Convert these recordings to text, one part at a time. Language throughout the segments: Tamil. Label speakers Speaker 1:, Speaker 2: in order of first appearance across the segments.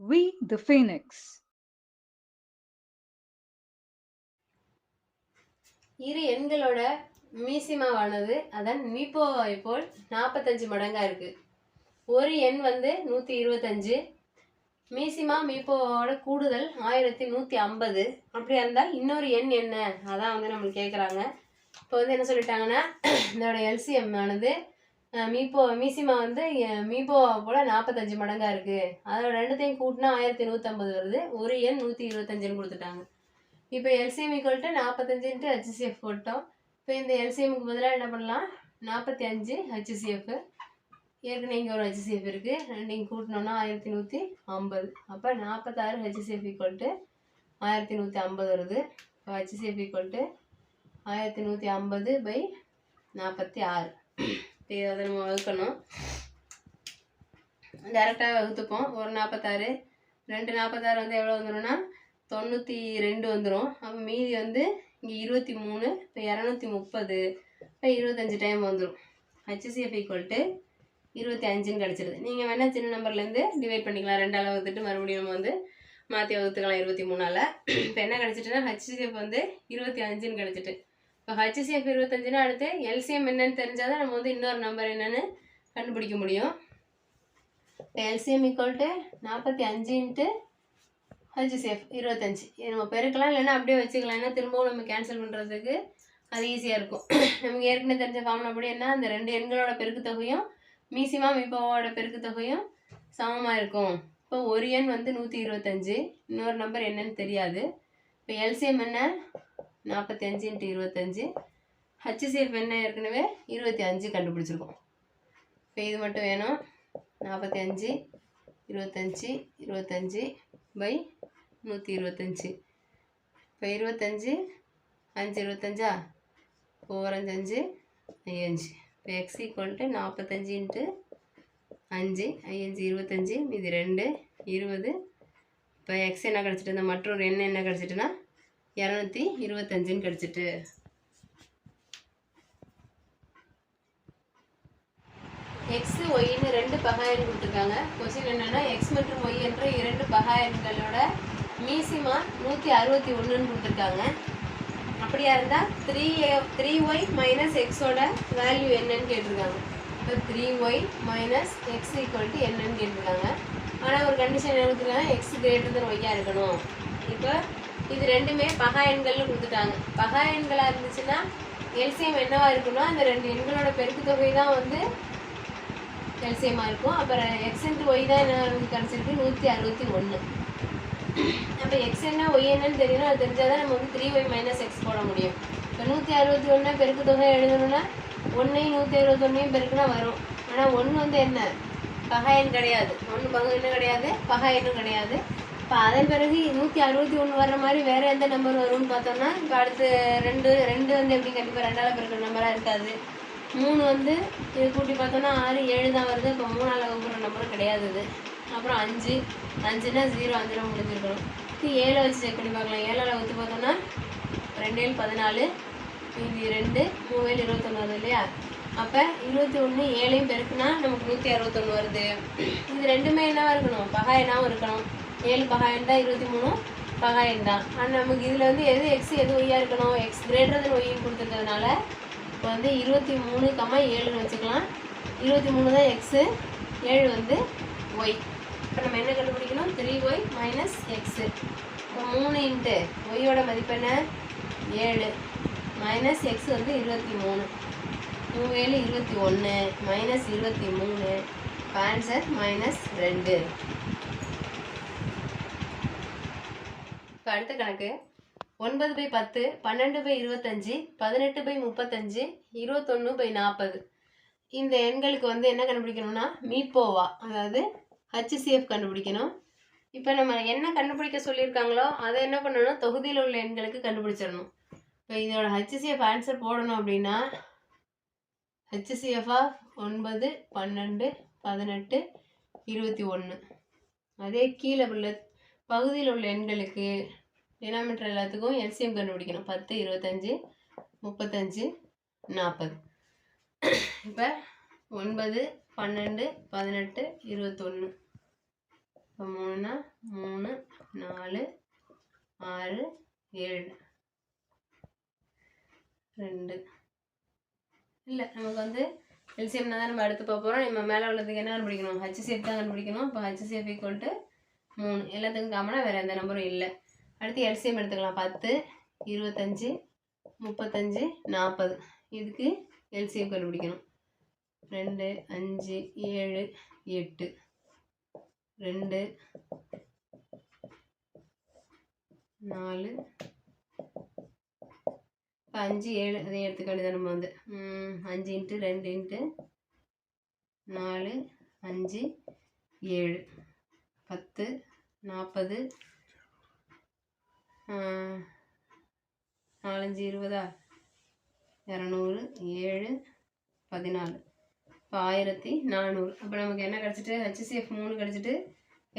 Speaker 1: We the Phoenix.
Speaker 2: இரு எண்களோட மீசிமாவானது அதன் மீப்போவை போல் நாற்பத்தஞ்சு மடங்கா இருக்கு. ஒரு எண் வந்து நூற்றி இருபத்தஞ்சு. மீசிமா மீப்போவோட கூடுதல் ஆயிரத்தி நூற்றி ஐம்பது. அப்படியா இருந்தால் இன்னொரு எண் என்ன? அதான் வந்து நம்மளுக்கு கேட்குறாங்க இப்போ வந்து என்ன சொல்லிட்டாங்கன்னா இதோட எல்சிஎம் ஆனது மீப்போ மீசிமா வந்து அஹ், போல நாற்பத்தஞ்சு மடங்காக இருக்குது அதோட ரெண்டுத்தையும் கூட்டினா ஆயிரத்தி நூற்றம்பது வருது. ஒரு எண் நூற்றி இருபத்தஞ்சுன்னு கொடுத்துட்டாங்க. இப்போ எல்சிஎம் ஈக்குவல் நாற்பத்தஞ்சுன்ட்டு ஹெச்சிசிஎஃப் போட்டோம். இப்போ இந்த எல்சிஎம்க்கு பதிலாக என்ன பண்ணலாம்? நாற்பத்தி அஞ்சு ஹெச்சிசிஎஃப் ஏற்கனவே இங்கே ஒரு ஹெச்சிசிஎஃப் இருக்குது ரெண்டையும் கூட்டினோம்னா ஆயிரத்தி நூற்றி ஐம்பது. அப்போ நாற்பத்தாறு ஹெச்சிசிஎஃப் ஈக்குவல் ஆயிரத்தி நூற்றி ஐம்பது வருது. இப்போ ஹெச்சிசிஎஃப் ஈக்குவல் ஆயிரத்தி நூற்றி ஐம்பது பை நாற்பத்தி ஆறு. இப்போ அதை நம்ம வகுக்கணும். டேரெக்டாக வகுத்துப்போம். ஒரு நாற்பத்தாறு ரெண்டு நாற்பத்தாறு வந்து எவ்வளோ வந்துடும்னா தொண்ணூற்றி ரெண்டு வந்துடும் அப்போ மீதி வந்து இங்கே இருபத்தி மூணு இப்போ இரநூத்தி முப்பது இப்போ இருபத்தஞ்சி டைம் வந்துடும் ஹெச்சிசிஎஃப் ஈக்குவல் டு இருபத்தி அஞ்சுன்னு கிடச்சிருது. நீங்கள் வேணால் சின்ன நம்பர்லேருந்து டிவைட் பண்ணிக்கலாம். ரெண்டால் வகுத்துட்டு மறுபடியும் நம்ம வந்து மாற்றி வகுத்துக்கலாம் இருபத்தி மூணால். இப்போ என்ன கிடச்சிட்டுனா ஹெச்சிசிஎஃப் வந்து இருபத்தி அஞ்சுன்னு கிடச்சிட்டு. இப்போ ஹச்சிசிஎஃப் இருபத்தஞ்சுனா அடுத்து எல்சிஎம் என்னன்னு தெரிஞ்சால் தான் நம்ம வந்து இன்னொரு நம்பர் என்னென்னு கண்டுபிடிக்க முடியும். இப்போ எல்சிஎம் ஈக்குவல் டு நாற்பத்தி அஞ்சு இன்ட்டு இருபத்தஞ்சி. இது நம்ம பெருக்கலாம் இல்லைன்னா அப்படியே வச்சுக்கலாம். ஏன்னா திரும்பவும் நம்ம கேன்சல் பண்ணுறதுக்கு அது ஈஸியாக இருக்கும். நமக்கு ஏற்கனவே தெரிஞ்ச ஃபார்முலா அப்படி என்ன? அந்த ரெண்டு எண்களோட பெருக்கு தொகையும் மீசிமா மீப்பாவோட பெருக்கு தொகையும் சமமாக இருக்கும். இப்போ ஒரு எண் வந்து நூற்றி இருபத்தஞ்சு. இன்னொரு நம்பர் என்னன்னு தெரியாது. இப்போ எல்சிஎம் என்ன? நாற்பத்தஞ்சு இன்ட்டு இருபத்தஞ்சு. ஹச்சிசிஎஃப் என்ன ஏற்கனவே இருபத்தி அஞ்சு கண்டுபிடிச்சிருக்கோம். இப்போ இது மட்டும் வேணும். நாற்பத்தி அஞ்சு இருபத்தஞ்சி இருபத்தஞ்சி பை நூற்றி இருபத்தஞ்சி. இப்போ இருபத்தஞ்சி அஞ்சு இருபத்தஞ்சா? ஓரஞ்சு அஞ்சு ஐயஞ்சு. இப்போ எக்ஸ் ஈக்குவல் டு நாற்பத்தஞ்சு இன்ட்டு அஞ்சு ஐயஞ்சு இருபத்தஞ்சி மீதி ரெண்டு இருபது. இப்போ எக்ஸ் என்ன கிடச்சிட்டு இருந்தால் மற்றொரு என்ன என்ன கிடச்சிட்டுனா இரநூத்தி இருபத்தஞ்சுன்னு கிடச்சிட்டு. எக்ஸு ஒய்னு ரெண்டு பகாயன் கொடுத்துருக்காங்க. கொஸ்டின் என்னென்னா எக்ஸ் மற்றும் ஒய் என்ற இரண்டு பகாயன்களோட மீசிமா நூற்றி அறுபத்தி ஒன்றுன்னு கொடுத்துருக்காங்க. அப்படியா இருந்தால் த்ரீ த்ரீ ஒய் மைனஸ் எக்ஸோட வேல்யூ என்னன்னு கேட்டிருக்காங்க. இப்போ three y minus x equal to என்னன்னு கேட்டிருக்காங்க. ஆனால் ஒரு கண்டிஷன் என்ன கொடுத்துருக்காங்க? எக்ஸ் கிரேட்டர் தன் ஒய்யாக இருக்கணும். இப்போ இது ரெண்டுமே பகா எண்கள்னு கொடுத்துட்டாங்க. பகா எண்களாக இருந்துச்சுன்னா எல்சியம் என்னவாக இருக்குன்னா அந்த ரெண்டு எண்களோட பெருக்கு தொகை தான் வந்து எல்சியமாக இருக்கும். அப்புறம் எக்ஸ் இன்ட்டு ஒய் தான் என்ன கிடச்சிருக்கு? நூற்றி அறுபத்தி ஒன்று அப்போ எக்ஸ் என்ன ஒய் என்னன்னு தெரியணும். அது தெரிஞ்சால் தான் நம்ம வந்து த்ரீ ஒய் மைனஸ் எக்ஸ் போட முடியும். இப்போ நூற்றி அறுபத்தி ஒன்று பெருக்கு தொகை எழுதணும்னா ஒன்றையும் நூற்றி அறுபத்தொன்னையும் பெருக்குனா வரும். ஆனால் ஒன்று வந்து என்ன? பகாயன் கிடையாது. ஒன்று பங்கு என்ன கிடையாது பகாயனும் கிடையாது. இப்போ அதன் பிறகு நூற்றி அறுபத்தி ஒன்று வர்ற மாதிரி வேறு எந்த நம்பர் வரும்னு பார்த்தோம்னா இப்போ அடுத்து ரெண்டு ரெண்டு வந்து எப்படி கண்டிப்பாக ரெண்டால் பெருக்கிற நம்பராக இருக்காது. மூணு வந்து இது கூட்டி பார்த்தோம்னா ஆறு ஏழு தான் வருது. இப்போ மூணால் வகுப்புற நம்பரும் கிடையாது இது. அப்புறம் அஞ்சு. அஞ்சுனா ஜீரோ அஞ்சுல முடிஞ்சிருக்கணும். இது ஏழை வச்சு செக் பண்ணி பார்க்கலாம். ஏழால் வகுத்து பார்த்தோம்னா ரெண்டு ஏழு பதினாலு இது ரெண்டு மூவேல் இருபத்தொன்று வருது இல்லையா? அப்போ இருபத்தி ஒன்று ஏழையும் பெருக்குனா நமக்கு நூற்றி அறுபத்தொன்று வருது. இது ரெண்டுமே என்னவாக இருக்கணும்? பகாயனாகவும் இருக்கணும். ஏழு பகா எண்டா இருபத்தி மூணு பகாயன் தான் ஆனால் நமக்கு இதில் வந்து எது எக்ஸ் எது ஒய்யாக இருக்கணும்? எக்ஸ் கிரேட்டர் தன் ஒய்ன்னு கொடுத்துருக்கிறதுனால இப்போ வந்து இருபத்தி மூணு கம்மா ஏழுன்னு வச்சுக்கலாம். இருபத்தி மூணு தான் எக்ஸு ஏழு வந்து ஒய் இப்போ நம்ம என்ன கண்டுபிடிக்கணும்? த்ரீ ஒய் மைனஸ் எக்ஸு இப்போ மூணு இன்ட்டு ஒய்யோட மதிப்பு என்ன? ஏழு. மைனஸ் எக்ஸ் வந்து இருபத்தி மூணு. மூவேழு இருபத்தி ஒன்று மைனஸ் இருபத்தி மூணு. ஆன்சர் மைனஸ் ரெண்டு. இப்போ அடுத்த கணக்கு. ஒன்பது பை பத்து பன்னெண்டு பை இருபத்தஞ்சி பதினெட்டு பை முப்பத்தஞ்சு இருபத்தொன்று பை நாற்பது இந்த எண்களுக்கு வந்து என்ன கண்டுபிடிக்கணும்னா மீப்போவா அதாவது ஹச்சிசிஎஃப் கண்டுபிடிக்கணும். இப்போ நம்ம என்ன கண்டுபிடிக்க சொல்லியிருக்காங்களோ அதை என்ன பண்ணணும்? தொகுதியில் உள்ள எண்களுக்கு கண்டுபிடிச்சிடணும். இப்போ இதோட ஹச்சிசிஎஃப் ஆன்சர் போடணும் அப்படின்னா ஹச்சிசிஎஃப் ஆஃப் ஒன்பது பன்னெண்டு பதினெட்டு இருபத்தி ஒன்று அதே கீழே உள்ள பகுதியில் உள்ள எண்களுக்கு டினாமீட்டர் எல்லாத்துக்கும் எல்சிஎம் கண்டுபிடிக்கணும். பத்து இருபத்தஞ்சி முப்பத்தஞ்சு நாற்பது. இப்போ ஒன்பது பன்னெண்டு பதினெட்டு இருபத்தொன்று இப்போ மூணுனா மூணு நாலு ஆறு ஏழு. ரெண்டு. இல்லை நமக்கு வந்து எல்சிஎம்னா தான் நம்ம அடுத்து பார்ப்போம் போகிறோம் நம்ம மேலே உள்ளதுக்கு என்ன கண்டுபிடிக்கணும்? ஹச்சிசிஎஃப் தான் கண்டுபிடிக்கணும். இப்போ ஹச்சிசிஎஃப் ஈக்குவல் டு மூணு எல்லாத்துக்கும் காமனாக வேறு எந்த நம்பரும் இல்லை. அடுத்து எல்சிஎம் எடுத்துக்கலாம். பத்து இருபத்தஞ்சி முப்பத்தஞ்சு நாற்பது இதுக்கு எல்சிஎம் கண்டுபிடிக்கணும். ரெண்டு அஞ்சு ஏழு எட்டு. ரெண்டு நாலு. இப்போ அஞ்சு ஏழு அதையும் எடுத்துக்க வேண்டியது நம்ம வந்து. ம், அஞ்சு இன்ட்டு ரெண்டு இன்ட்டு நாலு அஞ்சு ஏழு. பத்து நாற்பது நாலஞ்சு இருபதா? இரநூறு ஏழு பதினாலு. இப்போ ஆயிரத்தி நானூறு. அப்போ நமக்கு என்ன கிடச்சிட்டு? ஹெச்சிசிஎஃப் மூணு கிடச்சிட்டு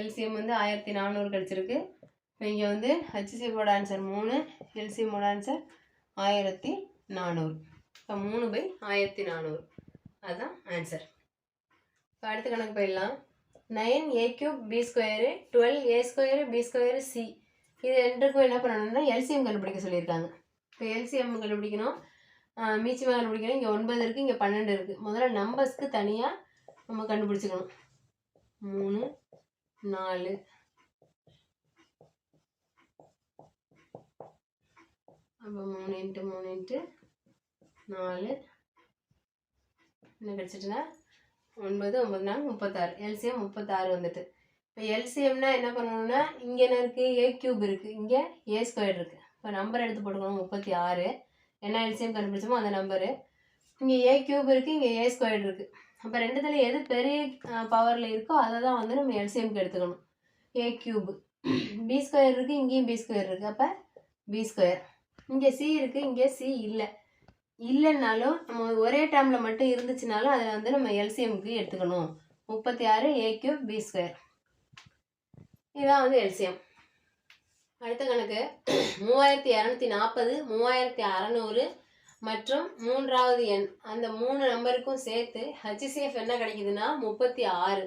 Speaker 2: எல்சிஎம் வந்து ஆயிரத்தி நானூறு கிடச்சிருக்கு. இப்போ இங்கே வந்து ஹெச்சிசிஎஃபோட ஆன்சர் மூணு எல்சிஎம்மோட ஆன்சர் ஆயிரத்தி நானூறு. இப்போ மூணு பை ஆயிரத்தி நானூறு. அதுதான் ஆன்சர் இப்போ அடுத்த கணக்கு போயிடலாம். Nine a cube b square twelve a square b square c இது ரெண்டுக்கும் என்ன பண்ணணும்னா எல்சிஎம் கண்டுபிடிக்க சொல்லியிருக்காங்க. இப்போ எல்சிஎம் கண்டுபிடிக்கணும். மீச்சியம் கண்டுபிடிக்கணும். இங்கே ஒன்பது இருக்குது இங்கே பன்னெண்டு இருக்குது முதல்ல நம்பர்ஸ்க்கு தனியாக நம்ம கண்டுபிடிச்சிக்கணும். மூணு நாலு. அப்போ மூணு இன்ட்டு மூணு இன்ட்டு நாலு. என்ன கிடச்சிட்டுனா ஒன்பது ஒன்பது நாள் முப்பத்தாறு எல்சிஎம் முப்பத்தாறு வந்துட்டு. இப்போ எல்சிஎம்னா என்ன பண்ணணும்னா இங்கே என்ன இருக்குது ஏ கியூப் இருக்குது இங்கே ஏ ஸ்கொயர் இருக்குது இப்போ நம்பர் எடுத்து போட்டுக்கணும் முப்பத்தி ஆறு. என்ன எல்சிஎம் கண்டுபிடிச்சோமோ அந்த நம்பரு இங்கே ஏ கியூப் இருக்குது இங்கே ஏ ஸ்கொயர் இருக்குது அப்போ ரெண்டுத்தில் எது பெரிய பவரில் இருக்கோ அதை தான் வந்து நம்ம எல்சிஎம்க்கு எடுத்துக்கணும். ஏ க்யூப் பி ஸ்கொயர் இருக்குது இங்கேயும் பி ஸ்கொயர் இருக்குது அப்போ பி ஸ்கொயர் இங்கே சி இருக்குது இங்கே சி இல்லை. இல்லைன்னாலும் நம்ம ஒரே டேர்மில் மட்டும் இருந்துச்சுனாலும் அதில் வந்து நம்ம எல்சிஎம்க்கு எடுத்துக்கணும். முப்பத்தி ஆறு ஏ கியூப் பி ஸ்கொயர் இதுதான் வந்து எல்சிஎம் அடுத்த கணக்கு. மூவாயிரத்தி இரநூத்தி நாற்பது மூவாயிரத்தி அறநூறு மற்றும் மூன்றாவது எண். அந்த மூணு நம்பருக்கும் சேர்த்து ஹச்சிசிஎஃப் என்ன கிடைக்குதுன்னா முப்பத்தி ஆறு.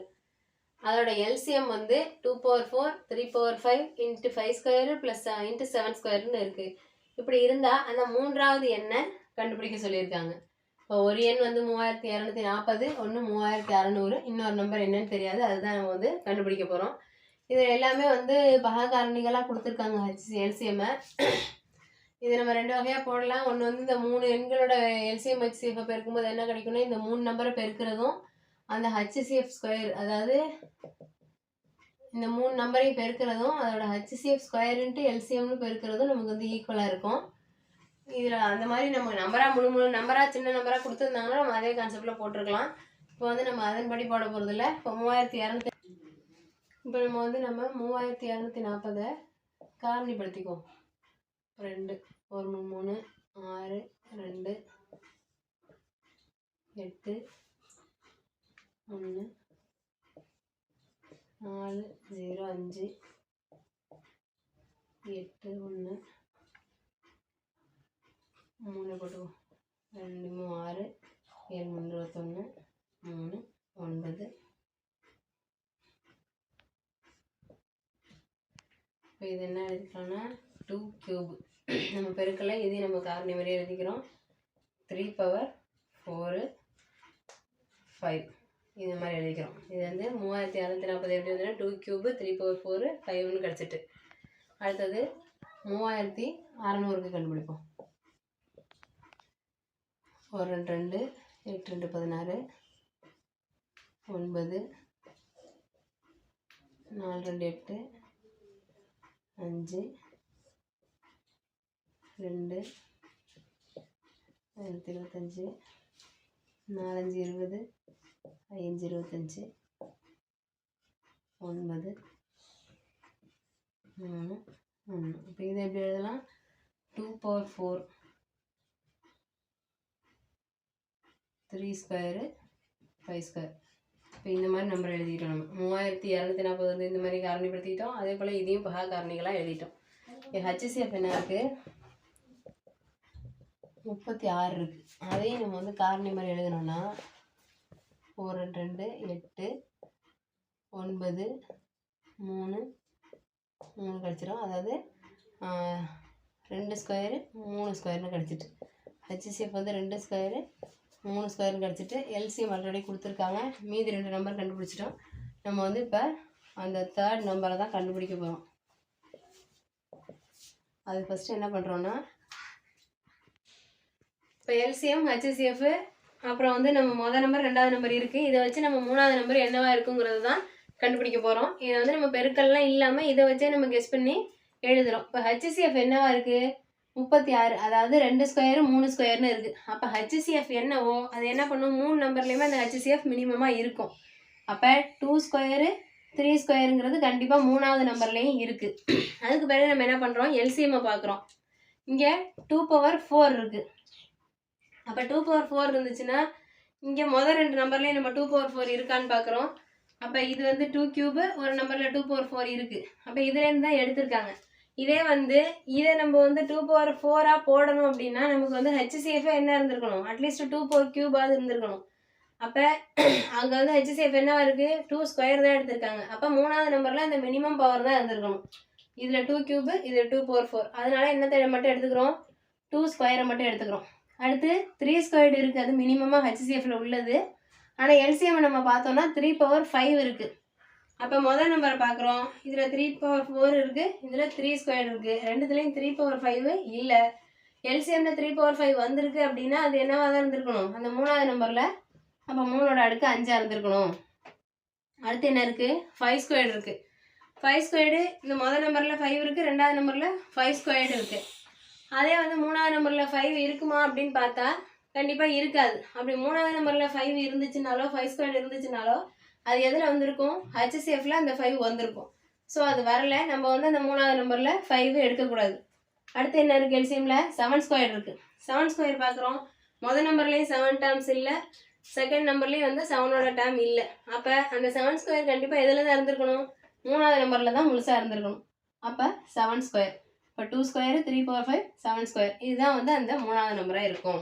Speaker 2: அதோட எல்சிஎம் வந்து two power four three power five into five square plus into seven ஸ்கொயர்னு இருக்குது இப்படி இருந்தால் அந்த மூன்றாவது எண்ணை கண்டுபிடிக்க சொல்லியிருக்காங்க. இப்போ ஒரு எண் வந்து மூவாயிரத்தி இரநூத்தி நாற்பது ஒன்று மூவாயிரத்தி அறநூறு இன்னொரு நம்பர் என்னன்னு தெரியாது. அதுதான் நம்ம வந்து கண்டுபிடிக்க போகிறோம் இது எல்லாமே வந்து பகாகாரணிகளாக கொடுத்துருக்காங்க ஹச் எல்சிஎம்மை இது நம்ம ரெண்டு வகையாக போடலாம். ஒன்று வந்து இந்த மூணு எண்களோட எல்சிஎம் ஹெச்சிஎஃப் பெருக்கும்போது என்ன கிடைக்கும்னா இந்த மூணு நம்பரை பெருக்கிறதும் அந்த ஹச்சிசிஎஃப் ஸ்கொயர் அதாவது இந்த மூணு நம்பரையும் பெருக்கிறதும் அதோட ஹச்சிசிஎஃப் ஸ்கொயருன்ட்டு எல்சிஎம்னு பெருக்கிறதும் நமக்கு வந்து ஈக்குவலாக இருக்கும். இதில் அந்த மாதிரி நம்ம நம்பராக முழு முழு நம்பராக சின்ன நம்பராக கொடுத்துருந்தாங்கன்னா நம்ம அதே கான்செப்டில் போட்டிருக்கலாம். இப்போ வந்து நம்ம அதன்படி போட போகிறதில்ல இப்போ மூவாயிரத்தி இரநூத்தி இப்போ நம்ம வந்து நம்ம மூவாயிரத்தி இரநூத்தி நாற்பதை காரணிப்படுத்திக்குவோம். ரெண்டு ஒரு மூணு மூணு ஆறு ரெண்டு எட்டு ஒன்று நாலு ஜீரோ அஞ்சு எட்டு ஒன்று மூணு போட்டு ரெண்டு மூணு ஆறு ஏழு மூணு இருபத்தொன்று மூணு ஒன்பது. இப்போ இது என்ன எழுதிக்கலாம்னா டூ கியூப் நம்ம பெருக்கலை இது நம்ம காரணி மாதிரி எழுதிக்கிறோம். த்ரீ பவர் ஃபோரு ஃபைவ் இது மாதிரி எழுதிக்கிறோம். இது வந்து மூவாயிரத்தி அறநூற்றி நாற்பது எப்படி வந்து two cube three power four ஃபைவ்னு கிடச்சிட்டு. அடுத்தது மூவாயிரத்தி அறநூறுக்கு கண்டுபிடிப்போம். ஒரு ரெண்டு ரெண்டு எட்டு ரெண்டு பதினாறு ஒன்பது நாலு ரெண்டு எட்டு அஞ்சு ரெண்டு ஆயிரத்தி இருபத்தஞ்சி நாலஞ்சு இருபது ஐந்து இருபத்தஞ்சி ஒன்பது மூணு ஒன்று. இப்போ இதை எப்படி எழுதலாம்? Two power four three square five square இப்போ இந்த மாதிரி நம்பர் எழுதிட்டோம் நம்ம. மூவாயிரத்தி இரநூத்தி நாற்பது வந்து இந்த மாதிரி காரணிப்படுத்திட்டோம். அதே போல் இதையும் பகா காரணிகளாக எழுதிட்டோம். ஹச்சிசிஎஃப் என்ன இருக்குது முப்பத்தி ஆறு இருக்குது அதையும் நம்ம வந்து காரணி மாதிரி எழுதணும்னா ஒரு ரெண்டு எட்டு ஒன்பது மூணு மூணு கிடச்சிரும் அதாவது ரெண்டு ஸ்கொயரு மூணு ஸ்கொயர்னு கிடச்சிட்டு ஹச்சிசிஎஃப் வந்து ரெண்டு ஸ்கொயரு மூணு ஸ்கொயர் கிடச்சிட்டு எல்சிஎம் ஆல்ரெடி கொடுத்துருக்காங்க. மீதி ரெண்டு நம்பர் கண்டுபிடிச்சிட்டோம். நம்ம வந்து இப்போ அந்த தேர்ட் நம்பரை தான் கண்டுபிடிக்க போகிறோம் அது ஃபஸ்ட்டு என்ன பண்ணுறோன்னா இப்போ எல்சிஎம் ஹெச்எஸ்எஃப் அப்புறம் வந்து நம்ம மொதல் நம்பர் ரெண்டாவது நம்பர் இருக்குது இதை வச்சு நம்ம மூணாவது நம்பர் என்னவா இருக்குங்கிறது தான் கண்டுபிடிக்க போகிறோம் இதை வந்து நம்ம பெருக்கல்லாம் இல்லாமல் இதை வச்சே நம்ம கெஸ் பண்ணி எழுதுகிறோம் இப்போ ஹெச்சிசிஎஃப் என்னவா இருக்குது முப்பத்தி ஆறு அதாவது ரெண்டு ஸ்கொயரு மூணு ஸ்கொயர்னு இருக்குது அப்போ ஹெச்சிசிஎஃப் என்னவோ அது என்ன பண்ணும்? மூணு நம்பர்லேயுமே அந்த ஹெச்சிசிஎஃப் மினிமமாக இருக்கும். அப்போ டூ ஸ்கொயரு த்ரீ ஸ்கொயருங்கிறது கண்டிப்பாக மூணாவது நம்பர்லேயும் இருக்குது அதுக்கு பிறகு நம்ம என்ன பண்ணுறோம் எல்சிஎம்மை பார்க்குறோம் இங்கே டூ பவர் ஃபோர் இருக்குது அப்போ டூ பவர் ஃபோர் இருந்துச்சுன்னா இங்கே மொதல் ரெண்டு நம்பர்லேயும் நம்ம டூ பவர் ஃபோர் இருக்கான்னு பார்க்குறோம் அப்போ இது வந்து டூ க்யூபு ஒரு நம்பரில் டூ பவர் ஃபோர் இருக்குது அப்போ இதுலேருந்து தான் எடுத்திருக்காங்க. இதே வந்து இதை நம்ம வந்து டூ பவர் ஃபோராக போடணும் அப்படின்னா நமக்கு வந்து ஹெச்சிசிஎஃப் என்ன இருந்திருக்கணும்? அட்லீஸ்ட் டூ பவர் கியூபாவது இருந்திருக்கணும். அப்போ அங்கே வந்து ஹெச்சிசிஎஃப் என்னவா இருக்குது டூ ஸ்கொயர் தான் எடுத்திருக்காங்க. அப்போ மூணாவது நம்பரில் அந்த மினிமம் பவர் தான் இருந்திருக்கணும். இதில் டூ க்யூபு இதில் டூ பவர் ஃபோர் அதனால என்னத்தை மட்டும் எடுத்துக்கிறோம்? டூ ஸ்கொயரை மட்டும் எடுத்துக்கிறோம். அடுத்து த்ரீ ஸ்கொயர்டு இருக்குது அது மினிமமாக ஹெச்சிசிஎஃப்ல உள்ளது. ஆனால் எல்சிஎம் நம்ம பார்த்தோம்னா த்ரீ பவர் ஃபைவ் இருக்குது அப்போ முதல் நம்பரை பார்க்குறோம் இதில் த்ரீ பவர் ஃபோர் இருக்குது இதில் த்ரீ ஸ்கொயர் இருக்குது ரெண்டுத்துலேயும் த்ரீ பவர் ஃபைவ் இல்லை. எல்சிஎம்ல த்ரீ பவர் ஃபைவ் வந்திருக்கு அப்படின்னா அது என்னவாக தான் இருந்திருக்கணும்? அந்த மூணாவது நம்பரில் அப்போ மூணோட அடுக்கு அஞ்சாக இருந்திருக்கணும். அடுத்து என்ன இருக்குது ஃபைவ் ஸ்கொயர் இருக்குது ஃபைவ் ஸ்கொயர்டு இந்த முதல் நம்பரில் ஃபைவ் இருக்குது ரெண்டாவது நம்பரில் ஃபைவ் ஸ்கொயர்டு இருக்குது அதே வந்து மூணாவது நம்பரில் ஃபைவ் இருக்குமா அப்படின்னு பார்த்தா கண்டிப்பாக இருக்காது. அப்படி மூணாவது நம்பரில் ஃபைவ் இருந்துச்சுனாலோ ஃபைவ் ஸ்கொயர் இருந்துச்சுனாலோ அது எதில் வந்திருக்கும்? ஹெச்எஸ்எஃப்ல அந்த ஃபைவ் வந்திருக்கும். ஸோ அது வரல. நம்ம வந்து அந்த மூணாவது நம்பரில் ஃபைவ் எடுக்கக்கூடாது. அடுத்து என்ன இருக்குது எல்சிஎம்மில் செவன் ஸ்கொயர் இருக்குது செவன் ஸ்கொயர் பார்க்குறோம் மொதல் நம்பர்லேயும் செவன் டேர்ம்ஸ் இல்லை. செகண்ட் நம்பர்லேயும் வந்து செவனோட டேம் இல்லை. அப்போ அந்த செவன் ஸ்கொயர் கண்டிப்பாக எதில் தான் இருந்திருக்கணும்? மூணாவது நம்பரில் தான் முழுசாக இருந்திருக்கணும். அப்போ செவன் ஸ்கொயர் இப்போ two square three four five seven square இதுதான் வந்து அந்த மூணாவது நம்பராக இருக்கும்.